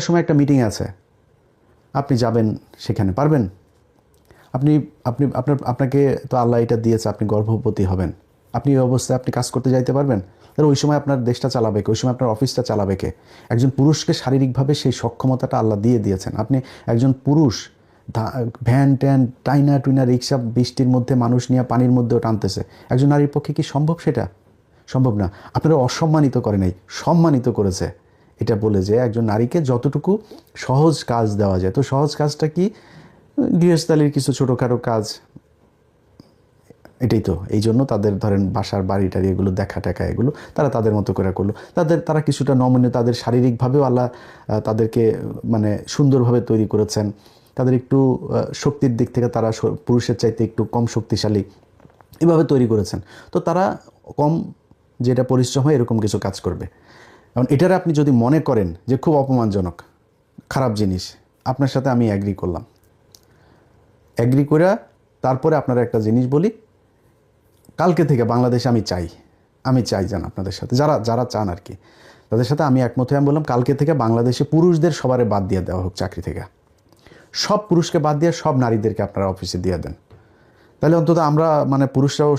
সময় একটা মিটিং আছে। আপনি যাবেন সেখানে, পারবেন? আপনি আপনি, আপনার, আপনাকে তো আল্লাহ এটা দিয়েছে, আপনি গর্ভবতী হবেন। আপনি এই অবস্থায় আপনি কাজ করতে যাইতে পারবেন? তাহলে ওই সময় আপনার দেশটা চালাবে কে? ওই সময় আপনার অফিসটা চালাবে কে? একজন পুরুষকে শারীরিকভাবে সেই সক্ষমতাটা আল্লাহ দিয়ে দিয়েছেন। আপনি একজন পুরুষ ভ্যান, ট্যান টাইনা টুইনা রিক্সা, বৃষ্টির মধ্যে মানুষ নিয়ে পানির মধ্যেও টানতেছে। একজন নারীর পক্ষে কি সম্ভব সেটা? সম্ভব না। আপনারা অসম্মানিত করে নাই, সম্মানিত করেছে। এটা বলে যে একজন নারীকে যতটুকু সহজ কাজ দেওয়া যায়। তো সহজ কাজটা কি? গৃহস্থালির কিছু ছোটোখাটো কাজ। এটাই তো। এই জন্য তাদের ধরেন বাসার বাড়ি টাড়ি এগুলো, দেখা টেকা এগুলো, তারা তাদের মতো করে করল। তাদের, তারা কিছুটা নমনীয়, তাদের শারীরিকভাবেও আল্লাহ তাদেরকে মানে সুন্দরভাবে তৈরি করেছেন। তাদের একটু শক্তির দিক থেকে তারা পুরুষের চাইতে একটু কম শক্তিশালী এভাবে তৈরি করেছেন। তো তারা কম যেটা পরিশ্রম হয় এরকম কিছু কাজ করবে। কারণ এটার আপনি যদি মনে করেন যে খুব অপমানজনক, খারাপ জিনিস, আপনার সাথে আমি অ্যাগ্রি করলাম। অ্যাগ্রি করে তারপরে আপনারা একটা জিনিস বলি, কালকে থেকে বাংলাদেশে আমি চাই আমি চাই যান আপনাদের সাথে, যারা যারা চান আর কি, তাদের সাথে আমি একমত হয়ে আমি বললাম, কালকে থেকে বাংলাদেশে পুরুষদের সবারে বাদ দিয়ে দেওয়া হোক চাকরি থেকে। সব পুরুষকে বাদ দিয়ে সব নারীদেরকে আপনারা অফিসে দিয়ে দেন। তাহলে অন্তত আমরা মানে পুরুষরাও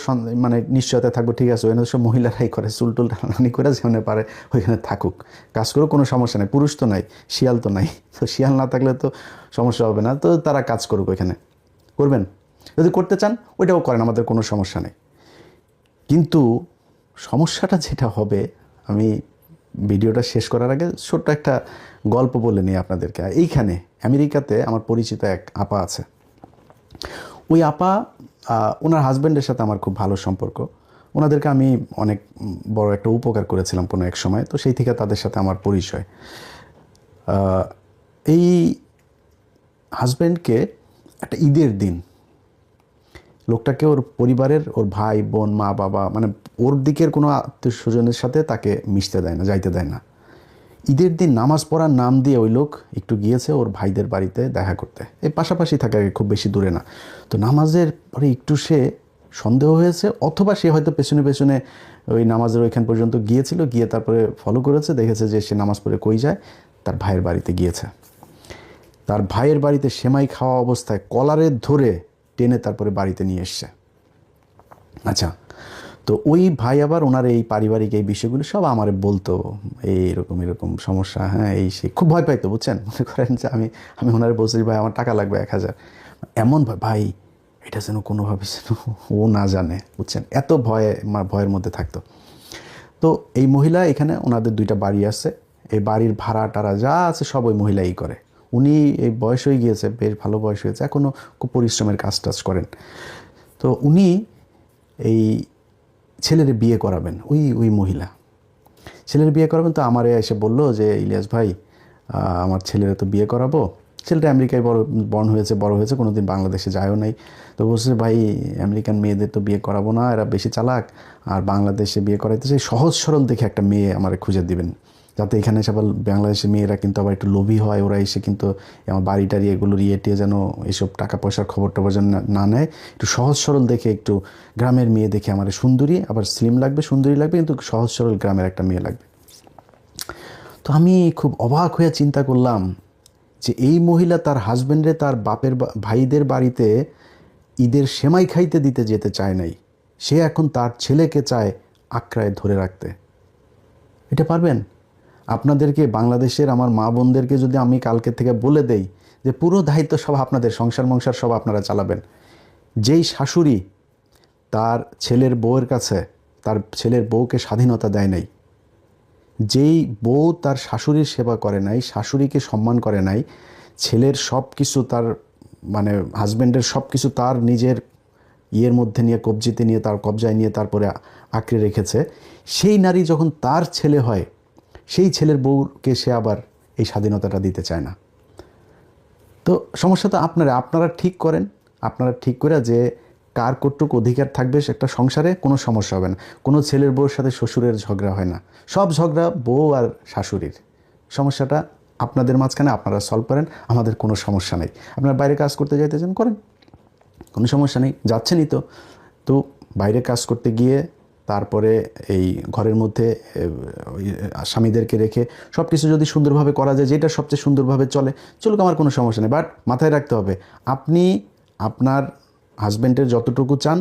মানে নিশ্চয়তা থাকব, ঠিক আছে, ওখানে সব মহিলারাই করে, চুল টুল টানানি করে যেখানে পারে, ওইখানে থাকুক। কাজ করে কোনো সমস্যা নেই, পুরুষ তো নাই, শিয়াল তো নাই, তো শিয়াল না থাকলে তো সমস্যা হবে না, তো তারা কাজ করুক ওইখানে। করবেন? যদি করতে চান, ওইটাও করেন, আমাদের কোনো সমস্যা নেই। কিন্তু সমস্যাটা যেটা হবে, আমি ভিডিওটা শেষ করার আগে ছোট্ট একটা গল্প বলে নিই আপনাদেরকে। এইখানে, আমেরিকাতে আমার পরিচিত এক আপা আছে। ওই আপা ওনার হাজব্যান্ডের সাথে আমার খুব ভালো সম্পর্ক। ওনাদেরকে আমি অনেক বড় একটা উপকার করেছিলাম কোনো এক সময়, তো সেই থেকে তাদের সাথে আমার পরিচয়। এই হাজব্যান্ডকে একটা ঈদের দিন, লোকটাকে ওর পরিবারের, ওর ভাই, বোন, মা, বাবা মানে ওর দিকের কোনো আত্মীয় স্বজনের সাথে তাকে মিশতে দেয় না, যাইতে দেয় না। ঈদের দিন নামাজ পড়ার নাম দিয়ে ওই লোক একটু গিয়েছে ওর ভাইদের বাড়িতে দেখা করতে। এই পাশাপাশি থাকে খুব বেশি দূরে না। তো নামাজের পরে একটু সে সন্দেহ হয়েছে, অথবা সে হয়তো পেছনে পেছনে ওই নামাজের ওইখান পর্যন্ত গিয়েছিল, গিয়ে তারপরে ফলো করেছে, দেখেছে যে সে নামাজ পড়ে কই যায়, তার ভাইয়ের বাড়িতে গিয়েছে। তার ভাইয়ের বাড়িতে সেমাই খাওয়া অবস্থায় কলারে ধরে টেনে তারপরে বাড়িতে নিয়ে এসছে। আচ্ছা তো ওই ভাই আবার ওনার এই পারিবারিক এই বিষয়গুলো সব আমারে বলতো, এই এরকম এরকম সমস্যা হ্যাঁ এই সেই খুব ভয় পাইতো, বুঝছেন? মনে করেন যে আমি আমি ওনারে বলছি ভাই, আমার টাকা লাগবে এক হাজার। এমন ভাই, এটা যেন কোনোভাবে যেন ও না জানে, বুঝছেন? এত ভয়ে ভয়ের মধ্যে থাকতো। তো এই মহিলা এখানে ওনাদের দুইটা বাড়ি আছে, এই বাড়ির ভাড়া টাড়া যা আছে সব ওই মহিলাই করে। উনি এই বয়স হয়ে গিয়েছে, বেশ ভালো বয়স হয়েছে এখনও খুব পরিশ্রমের কাজ টাজ করেন। তো উনি এই ছেলের বিয়ে করাবেন, ওই ওই মহিলা। ছেলের বিয়ে করাবেন তো আমারে এসে বলল যে, ইলিয়াস ভাই আমার ছেলের তো বিয়ে করাবো। ছেলেটা আমেরিকায় বড় বর্ণ হয়েছে, বড় হয়েছে কোনো দিন বাংলাদেশে যায়ও নাই। তো বলছে ভাই, আমেরিকান মেয়েদের তো বিয়ে করাবো না, এরা বেশি চালাক, আর বাংলাদেশে বিয়ে করাইতে সেই সহজ সরল দেখে একটা মেয়ে আমার খুঁজে দিবেন। যাতে এখানে এসে আবার বাংলাদেশের মেয়েরা কিন্তু আবার একটু লোভী হয়, ওরা এসে কিন্তু আমার বাড়ি টাড়ি এগুলোর ইয়ে টিয়ে যেন এইসব টাকা পয়সার খবর টবর যেন না- নেয়। একটু সহজ সরল দেখে একটু গ্রামের মেয়ে দেখে আমার সুন্দরী, আবার স্লিম লাগবে, সুন্দরী লাগবে, কিন্তু সহজ সরল গ্রামের একটা মেয়ে লাগবে। তো আমি খুব অবাক হয়ে চিন্তা করলাম যে এই মহিলা তার হাজব্যান্ডে তার বাপের ভাইদের বাড়িতে ঈদের সেমাই খাইতে দিতে যেতে চায় নাই। সে এখন তার ছেলেকে চায় আঁকড়ায় ধরে রাখতে। এটা পারবেন? আপনাদেরকে, বাংলাদেশের আমার মা বোনদেরকে যদি আমি কালকে থেকে বলে দেই যে পুরো দায়িত্ব সব আপনাদের, সংসার মংসার সব আপনারা চালাবেন। যেই শাশুড়ি তার ছেলের বউয়ের কাছে, তার ছেলের বউকে স্বাধীনতা দেয় নাই, যেই বউ তার শাশুড়ির সেবা করে নাই, শাশুড়িকে সম্মান করে নাই, ছেলের সব কিছু তার মানে হাজব্যান্ডের সব কিছু তার নিজের ইয়ের মধ্যে নিয়ে, কবজিতে নিয়ে, তার কবজায় নিয়ে তারপরে আঁকড়ে রেখেছে, সেই নারী যখন তার ছেলে হয় সেই ছেলের বউকে সে আবার এই স্বাধীনতাটা দিতে চায় না। তো সমস্যা তো আপনারা আপনারা ঠিক করেন, আপনারা ঠিক করে যে কার কতটুকু অধিকার থাকবে একটা সংসারে কোনো সমস্যা হবে না। কোনো ছেলের বউর সাথে শ্বশুরের ঝগড়া হয় না। সব ঝগড়া বউ আর শাশুড়ির। সমস্যাটা আপনাদের মাঝখানে, আপনারা সলভ করেন, আমাদের কোনো সমস্যা নেই। আপনারা বাইরে কাজ করতে যাইতে চান করেন। কোনো সমস্যা নেই, যাচ্ছেনই তো। তো বাইরে কাজ করতে গিয়ে তারপরে এই ঘরের মধ্যে স্বামীদেরকে রেখে সব কিছু যদি সুন্দরভাবে করা যায়, যেটা সবচেয়ে সুন্দরভাবে চলে, চলুক আমার কোনো সমস্যা নেই। বাট মাথায় রাখতে হবে, আপনি আপনার হাজব্যান্ডের যতটুকু চান,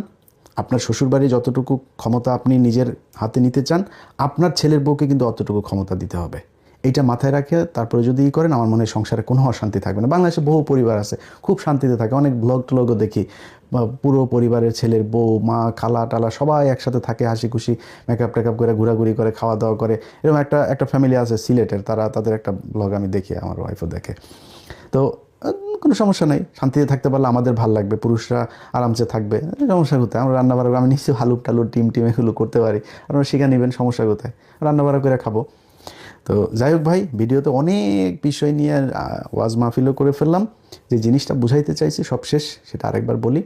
আপনার শ্বশুরবাড়ি যতটুকু ক্ষমতা আপনি নিজের হাতে নিতে চান, আপনার ছেলের বউকে কিন্তু অতটুকু ক্ষমতা দিতে হবে। এইটা মাথায় রাখে তারপরে যদি ই করেন, আমার মনে সংসারে কোনো অশান্তি থাকবে না। বাংলাদেশে বহু পরিবার আছে, খুব শান্তিতে থাকে। অনেক ব্লগ টলগও দেখি। বা পুরো পরিবারের ছেলের বউ, মা, খালা, টালা সবাই একসাথে থাকে হাসি খুশি মেকআপ টেকআপ করে, ঘোরাঘুরি করে খাওয়া দাওয়া করে। এরকম একটা একটা ফ্যামিলি আছে সিলেটের, তারা, তাদের একটা ব্লগ আমি দেখি, আমার ওয়াইফও দেখে। তো কোনো সমস্যা নেই। শান্তিতে থাকতে পারলে আমাদের ভালো লাগবে, পুরুষরা আরামসে থাকবে। সমস্যা কোথায়? আমরা রান্না বাড়া আমি নিশ্চয়ই হালুক টালুক টিম টিম এগুলো করতে পারি। আপনারা শিখে নেবেন সমস্যা কোথায়? রান্না বাড়া করে খাব। তো যাই হোক ভাই, ভিডিওতে অনেক বিষয় নিয়ে ওয়াজ মাহফিলও করে ফেললাম। যে জিনিসটা বুঝাইতে চাইছি, সব শেষ, সেটা আরেকবার বলি।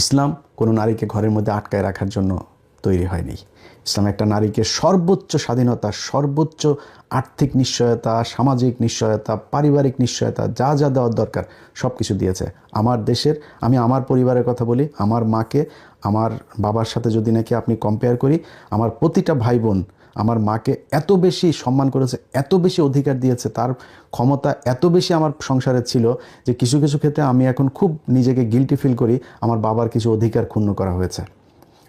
ইসলাম কোনো নারীকে ঘরের মধ্যে আটকায় রাখার জন্য তৈরি হয়নি। ইসলাম একটা নারীকে সর্বোচ্চ স্বাধীনতা, সর্বোচ্চ আর্থিক নিশ্চয়তা, সামাজিক নিশ্চয়তা, পারিবারিক নিশ্চয়তা, যা যা দেওয়ার দরকার, সব কিছু দিয়েছে। আমার দেশের, আমি আমার পরিবারের কথা বলি, আমার মাকে, আমার বাবার সাথে যদি নাকি আপনি কম্পেয়ার করি, আমার প্রতিটা ভাই বোন আমার মাকে এত বেশি সম্মান করেছে, এত বেশি অধিকার দিয়েছে, তার ক্ষমতা এত বেশি আমার সংসারে ছিল যে কিছু কিছু ক্ষেত্রে আমি এখন খুব নিজেকে গিলটি ফিল করি, আমার বাবার কিছু অধিকার ক্ষুণ্ণ করা হয়েছে।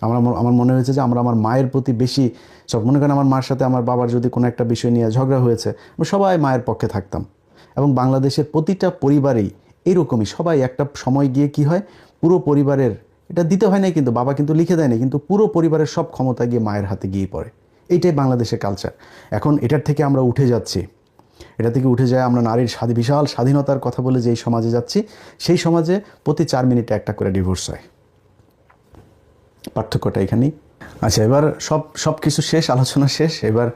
আমার আমার মনে হয়েছে যে আমরা আমার মায়ের প্রতি বেশি সব মনে করেন আমার মার সাথে আমার বাবার যদি কোনো একটা বিষয় নিয়ে ঝগড়া হয়েছে আমি সবাই মায়ের পক্ষে থাকতাম। এবং বাংলাদেশের প্রতিটা পরিবারেই এরকমই, সবাই একটা সময় গিয়ে কি হয়, পুরো পরিবারের, এটা দিতে হয় না কিন্তু বাবা কিন্তু লিখে দেয় না কিন্তু পুরো পরিবারের সব ক্ষমতা গিয়ে মায়ের হাতে গিয়ে পড়ে। এইটাই বাংলাদেশের কালচার এখন এটার থেকে আমরা উঠে যাচ্ছি। এটা থেকে উঠে যায় আমরা নারীর স্বাধীন বিশাল স্বাধীনতার কথা বলে যেই সমাজে যাচ্ছি, সেই সমাজে প্রতি চার মিনিটে একটা করে ডিভোর্স হয়। পার্থক্যটা এখানেই। আচ্ছা এবার সব সব কিছু শেষ, আলোচনা শেষ। এবার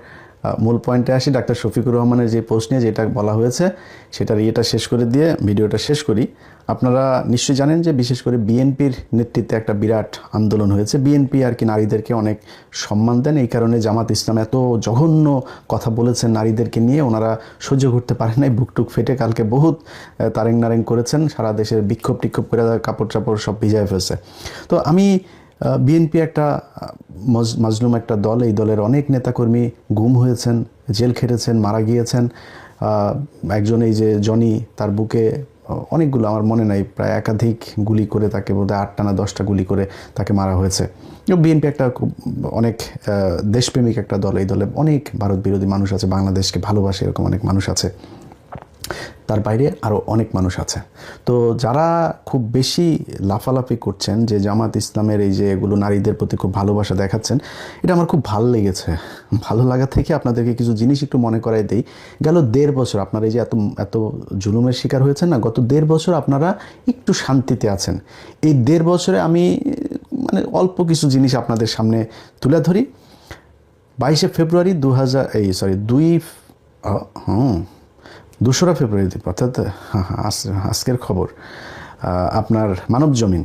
মূল পয়েন্টে আসি, ডাক্তার শফিকুর রহমানের যে পোস্ট নিয়ে যেটা বলা হয়েছে, সেটার ইয়েটা শেষ করে দিয়ে ভিডিওটা শেষ করি। আপনারা নিশ্চয়ই জানেন যে বিশেষ করে বিএনপির নেতৃত্বে একটা বিরাট আন্দোলন হয়েছে। বিএনপি আর কি নারীদেরকে অনেক সম্মান দেন, এই কারণে জামাত ইসলাম এত জঘন্য কথা বলেছেন নারীদেরকে নিয়ে। ওনারা সহ্য করতে পারেন নাই, বুকটুক ফেটে কালকে বহুত তারেং নারেং করেছেন। সারা দেশের বিক্ষোভ টিক্ষোভ করে কাপড় চাপড় সব ভিজায় ফেলছে। তো আমি বিএনপি একটা মাজলুম একটা দল, এই দলের অনেক নেতাকর্মী গুম হয়েছেন, জেল খেটেছেন, মারা গিয়েছেন। একজন এই যে জনি, তার বুকে অনেকগুলো আমার মনে নাই, প্রায় একাধিক গুলি করে তাকে বোধহয় আটটা না দশটা গুলি করে তাকে মারা হয়েছে। বিএনপি একটা অনেক দেশপ্রেমিক একটা দল, এই দলে অনেক ভারত বিরোধী মানুষ আছে, বাংলাদেশকে ভালোবাসে, এরকম অনেক মানুষ আছে। তার বাইরে আরও অনেক মানুষ আছে। তো যারা খুব বেশি লাফালাফি করছেন যে জামাত ইসলামের এই যে এগুলো নারীদের প্রতি খুব ভালোবাসা দেখাচ্ছেন, এটা আমার খুব ভালো লেগেছে। ভালো লাগা থেকে আপনাদেরকে কিছু জিনিস একটু মনে করাই দেই। গেল দেড় বছর আপনারা এই যে এত এত জুলুমের শিকার হয়েছেন না, গত দেড় বছর আপনারা একটু শান্তিতে আছেন। এই দেড় বছরে আমি মানে অল্প কিছু জিনিস আপনাদের সামনে তুলে ধরি। বাইশে ফেব্রুয়ারি দু হাজার এই সরি দুই হুম দোসরা ফেব্রুয়ারি অর্থাৎ হ্যাঁ হ্যাঁ আজকের খবর আপনার মানব জমিন।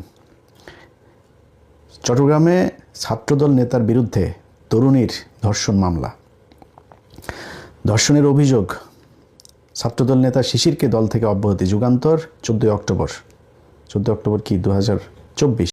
চট্টগ্রামে ছাত্রদল নেতার বিরুদ্ধে তরুণীর ধর্ষণ মামলা। ধর্ষণের অভিযোগ, ছাত্রদল নেতা শিশিরকে দল থেকে অব্যাহতি। যুগান্তর, চোদ্দোই অক্টোবর। চোদ্দোই অক্টোবর কি? দু হাজার চব্বিশ।